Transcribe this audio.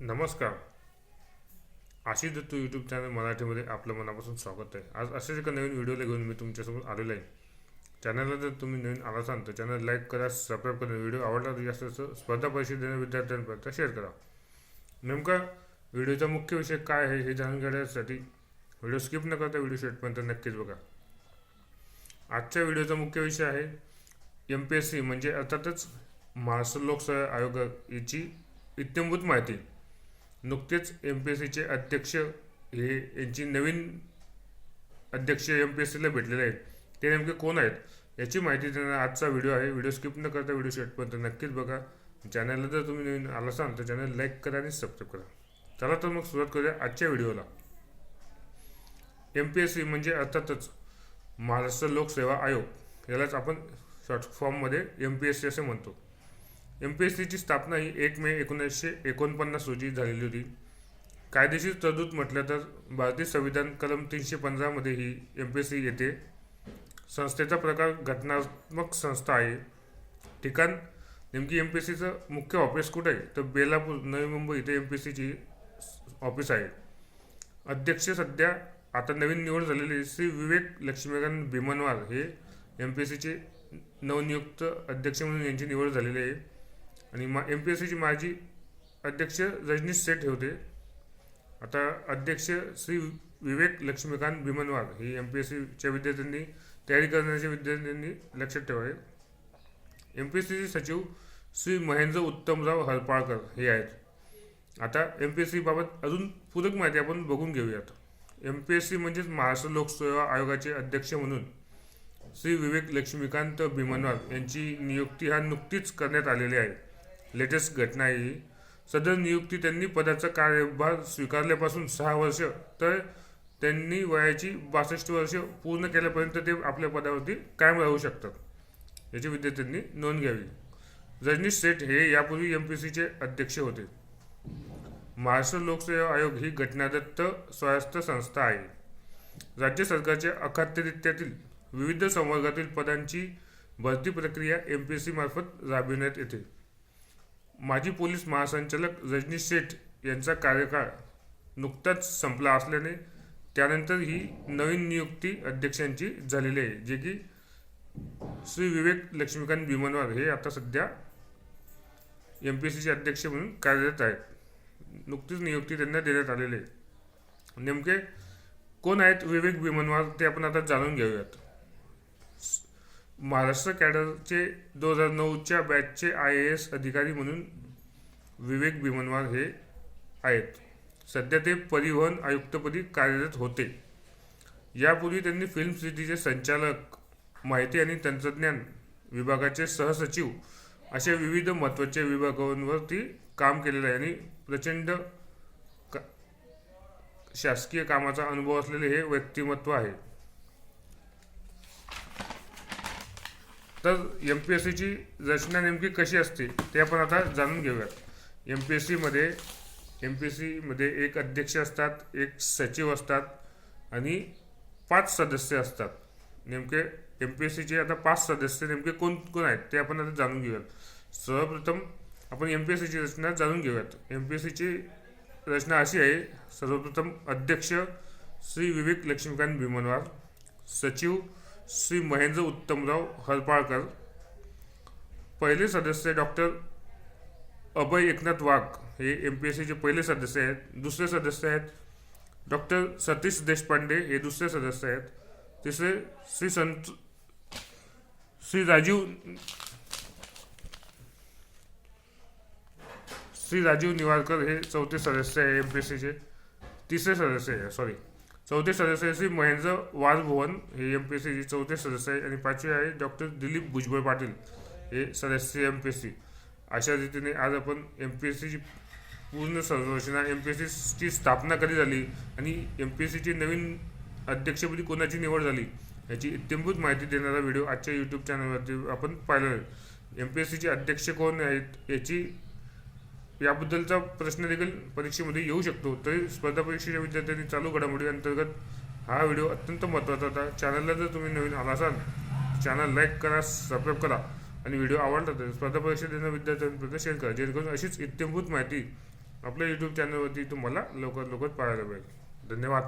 नमस्कार. Ashish Dattu YouTube channel मराठीमध्ये आपलं मनापासून स्वागत आहे. आज असेच एका नवीन व्हिडिओला घेऊन मी तुमच्यासमोर आलेलो आहे. चॅनलला जर तुम्ही नवीन आला असाल तर चॅनल लाईक करा सबस्क्राईब करा. व्हिडिओ आवडला तर जास्त जास्त स्पर्धा परीक्षा देणाऱ्या विद्यार्थ्यांपर्यंत शेअर करा. नेमका व्हिडिओचा मुख्य विषय काय आहे हे जाणून घेण्यासाठी व्हिडिओ स्किप न करता व्हिडिओ शेवटपर्यंत नक्कीच बघा. आजच्या व्हिडिओचा मुख्य विषय आहे एम पी एस सी म्हणजे अर्थातच महाराष्ट्र लोकसेवा आयोग याची इत्यंभूत माहिती. नुकतेच एम पी एस सीचे अध्यक्ष हे यांची नवीन अध्यक्ष एम पी एस सीला भेटलेले आहेत. ते नेमके कोण आहेत याची माहिती देणारा आजचा व्हिडिओ आहे. व्हिडिओ स्किप न करता व्हिडिओ शेवटपर्यंत नक्कीच बघा. चॅनलला जर तुम्ही नवीन आला असाल तर चॅनल लाईक करा आणि सबस्क्राईब करा. चला तर मग सुरुवात करूया आजच्या व्हिडिओला. एम पी एस सी म्हणजे अर्थातच महाराष्ट्र लोकसेवा आयोग. यालाच आपण शॉर्ट फॉर्ममध्ये एम पी एस सी असे म्हणतो. एम पी एस सीची स्थापना ही एक मे एकोणीसशे एकोणपन्नास रोजी झालेली होती. कायदेशीर तरतूद म्हटलं तर भारतीय संविधान कलम तीनशे पंधरामध्ये ही एम पी एस सी येते संस्थेचा प्रकार घटनात्मक संस्था आहे. ठिकाण नेमकी एम पी एस सीचं मुख्य ऑफिस कुठे आहे? तर बेलापूर नवी मुंबई इथे एम पी एस सीची ऑफिस आहे. अध्यक्ष सध्या आता नवीन निवड झालेले श्री विवेक लक्ष्मीकांत भीमनवार हे एम पी एस सीचे नवनियुक्त अध्यक्ष म्हणून यांची निवड झालेली आहे. आणि मा एम पी एस सीची माजी अध्यक्ष रजनीश सेठ होते. आता अध्यक्ष श्री विवेक लक्ष्मीकांत भीमनवार ही एम पी एस सीच्या विद्यार्थ्यांनी तयारी करण्याच्या विद्यार्थ्यांनी लक्षात ठेवावे. एम पी एस सीचे सचिव श्री महेंद्र उत्तमराव हरपाळकर हे आहेत. आता एम पी एस सीबाबत अजून पूरक माहिती आपण बघून घेऊयात. एम पी एस सी म्हणजेच महाराष्ट्र लोकसेवा आयोगाचे अध्यक्ष म्हणून श्री विवेक लक्ष्मीकांत भीमनवार यांची नियुक्ती हा नुकतीच करण्यात आलेली आहे. लेटेस्ट घटना आहे ही. सदर नियुक्ती त्यांनी पदाचा कार्यभार स्वीकारल्यापासून सहा वर्ष तर त्यांनी वयाची बासष्ट वर्ष पूर्ण केल्यापर्यंत ते आपल्या पदावरती कायम राहू शकतात. याची विद्यार्थ्यांनी नोंद घ्यावी. रजनीश सेठ हे यापूर्वी एम पी सीचे अध्यक्ष होते. महाराष्ट्र लोकसेवा आयोग ही घटनादत्त स्वायत्त संस्था आहे. राज्य सरकारच्या अखाद्यरित्यातील विविध संवर्गातील पदांची भरती प्रक्रिया एम पी एस सीमार्फत राबविण्यात येते. माजी पोलीस महासंचालक रजनीश शेठ यांचा कार्यकाळ नुकताच संपला असल्याने त्यानंतर ही नवीन नियुक्ती अध्यक्षांची झालेली आहे जे की श्री विवेक लक्ष्मीकांत भीमनवार हे आता सध्या एम पी सीचे अध्यक्ष म्हणून कार्यरत आहेत. नुकतीच नियुक्ती त्यांना देण्यात आलेली आहे. नेमके कोण आहेत विवेक भीमनवार ते आपण आता जाणून घेऊयात. महाराष्ट्र कॅडरचे दोन हजार नऊच्या बॅचचे आय ए एस अधिकारी म्हणून विवेक भीमनवार हे आहेत. सध्या ते परिवहन आयुक्तपदी कार्यरत होते. यापूर्वी त्यांनी फिल्म सिटीचे संचालक माहिती आणि तंत्रज्ञान विभागाचे सहसचिव अशा विविध महत्त्वाच्या विभागांवरती काम केलेलं आहे आणि प्रचंड का शासकीय कामाचा अनुभव असलेले हे व्यक्तिमत्व आहे. तर एम पी एस सीची रचना नेमकी कशी असते ते आपण आता जाणून घेऊयात. एम पी एस सीमध्ये एम पी एस सीमध्ये एक अध्यक्ष असतात एक सचिव असतात आणि पाच सदस्य असतात. नेमके एम पी एस सीचे आता पाच सदस्य नेमके कोण कोण आहेत ते आपण आता जाणून घेऊयात. सर्वप्रथम आपण एम पी एस सीची रचना जाणून घेऊयात. एम पी एस सीची रचना अशी आहे सर्वप्रथम अध्यक्ष श्री विवेक लक्ष्मीकांत भीमनवार सचिव श्री महेंद्र उत्तमराव हरपाळकर पहिले सदस्य डॉक्टर अभय एकनाथ वाघ हे एम पी एस सीचे पहिले सदस्य आहेत. दुसरे सदस्य आहेत डॉक्टर सतीश देशपांडे हे दुसरे सदस्य आहेत. तिसरे श्री संत श्री राजीव श्री राजीव निवारकर हे चौथे सदस्य आहे एम पी एस सीचे तिसरे सदस्य आहे सॉरी चौथे सदस्य श्री महेंद्र वारभुवन हे एम पी एस सीचे चौथे सदस्य आहे. आणि पाचवे आहे डॉक्टर दिलीप भुजबळ पाटील हे सदस्य एम पी एस सी अशा रीतीने आज आपण एम पी एस सीची पूर्ण संरचना एम पी एस सीची स्थापना कधी झाली आणि एम पी एस सीची नवीन अध्यक्षपदी कोणाची निवड झाली याची इत्यंभूत माहिती देणारा व्हिडिओ आजच्या यूट्यूब चॅनलवरती आपण पाहिला आहे. एम पी एस सीचे अध्यक्ष कोण आहेत याची याबद्दलचा प्रश्न देखील परीक्षेमध्ये येऊ शकतो. तरी स्पर्धा परीक्षेच्या विद्यार्थ्यांनी चालू घडामोडी अंतर्गत हा व्हिडिओ अत्यंत महत्त्वाचा होता. चॅनलला जर तुम्ही नवीन आला असाल चॅनल लाईक करा सबस्क्राईब करा आणि व्हिडिओ आवडला तर स्पर्धा परीक्षा देणाऱ्या विद्यार्थ्यांपर्यंत शेअर करा. जेणेकरून अशीच इत्यंभूत माहिती आपल्या यूट्यूब चॅनलवरती तुम्हाला लवकर लवकर पाहायला मिळेल. धन्यवाद.